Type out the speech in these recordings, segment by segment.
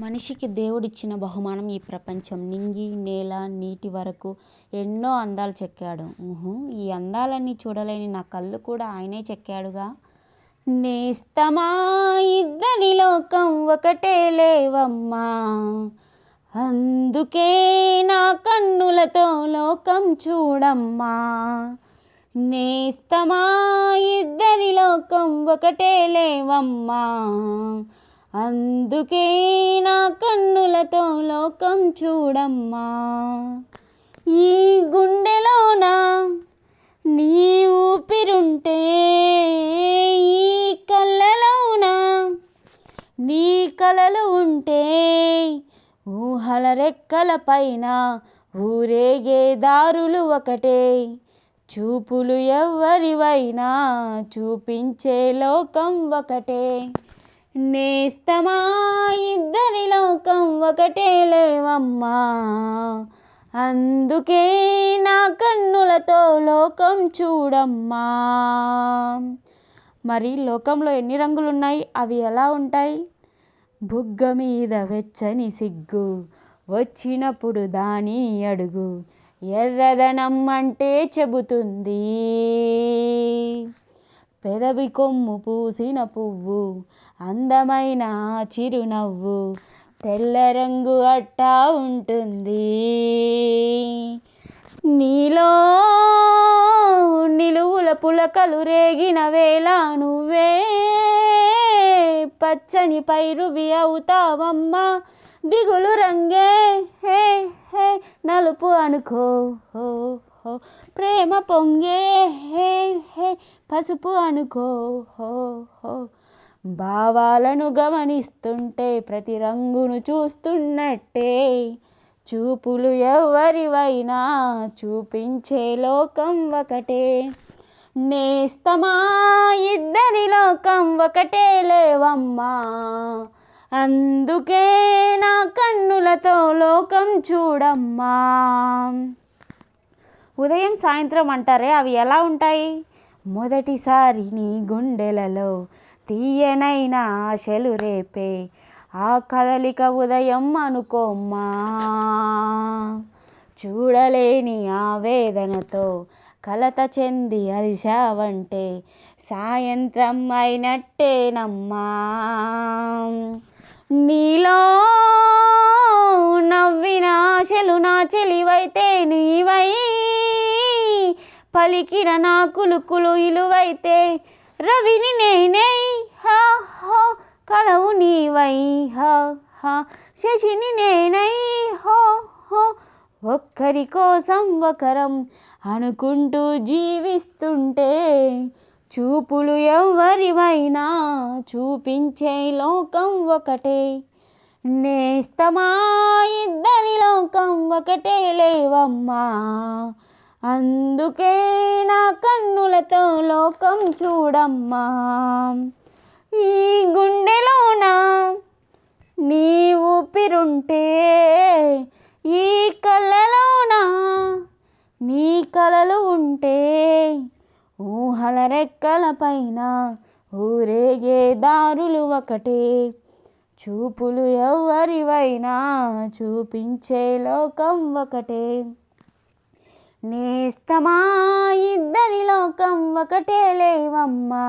మనిషికి దేవుడిచ్చిన బహుమానం ఈ ప్రపంచం. నింగి, నేల, నీటి వరకు ఎన్నో అందాలు చెక్కాడు. ఈ అందాలన్నీ చూడలేని నా కళ్ళు కూడా ఆయనే చెక్కాడుగా. నేస్తమా ఇద్దరి లోకం ఒకటే లేవమ్మా అందుకే నా కన్నులతో లోకం చూడమ్మా నేస్తమా ఇద్దరి లోకం ఒకటే లేవమ్మా అందుకే నా కన్నులతో లోకం చూడమ్మా. ఈ గుండెలోన నీ ఊపిరుంటే ఈ కళ్ళలోన నీ కలలు ఉంటే ఊహల రెక్కల పైన ఊరేగే దారులు ఒకటే. చూపులు ఎవరివైనా చూపించే లోకం ఒకటే. నేస్తమా ఇద్దరి లోకం ఒకటే లేవమ్మా. అందుకే నా కన్నులతో లోకం చూడమ్మా. మరి లోకంలో ఎన్ని రంగులు ఉన్నాయి అవి ఎలా ఉంటాయి? బుగ్గ మీద వెచ్చని సిగ్గు వచ్చినప్పుడు దాని అడుగు ఎర్రదనం అంటే చెబుతుంది. పెదవి కొమ్ము పూసిన పువ్వు అందమైన చిరునవ్వు తెల్ల రంగు అట్టా ఉంటుంది. నీలో నిలువుల పులకలు రేగిన వేళ నువ్వే పచ్చని పైరువి అవుతావమ్మా దిగులు రంగే హే హే నలుపు అనుకో హో ప్రేమ పొంగే హే హే పసుపు అనుకో. హో హో. భావాలను గమనిస్తుంటే ప్రతి రంగును చూస్తున్నట్టే. చూపులు ఎవరివైనా చూపించే లోకం ఒకటే. నేస్తమా ఇద్దరి లోకం ఒకటే లేవమ్మా. అందుకే నా కన్నులతో లోకం చూడమ్మా. ఉదయం సాయంత్రం అంటారే అవి ఎలా ఉంటాయి? మొదటిసారి నీ గుండెలలో తీయనైన ఆశలు రేపే ఆ కదలిక ఉదయం అనుకోమ్మా. చూడలేని ఆవేదనతో కలత చెంది అరిశావంటే సాయంత్రం అయినట్టేనమ్మా నీలో నవ్విన ఆశలు నా చెలివైతే నీవై పలికిన నా కులుకులు ఇలువైతే రవిని నేనే హా హో కలవు నీవై హా హా శశిని నేనై హో హో ఒక్కరి కోసం ఒకరం అనుకుంటూ జీవిస్తుంటే చూపులు ఎవరివైనా చూపించే లోకం ఒకటే నేస్తమా ఇద్దరి లోకం ఒకటే లేవమ్మా. అందుకే నా కన్నులతో లోకం చూడమ్మా. ఈ గుండెలోన నీ ఊపిరుంటే ఈ కళ్ళలోన నీ కలలు ఉంటే ఊహల రెక్కల పైన ఊరేగే దారులు ఒకటే. చూపులు ఎవరివైనా చూపించే లోకం ఒకటే. నేస్తమా ఇద్దరి లోకం ఒకటే లేవమ్మా.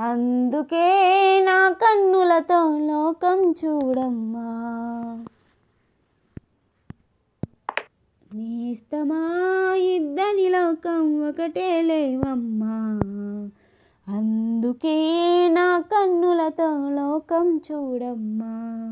అందుకే నా కన్నులతో లోకం చూడమ్మా. నేస్తమా ఇద్దరి లోకం ఒకటే లేవమ్మా. అందుకే నా కన్నులతో లోకం చూడమ్మా.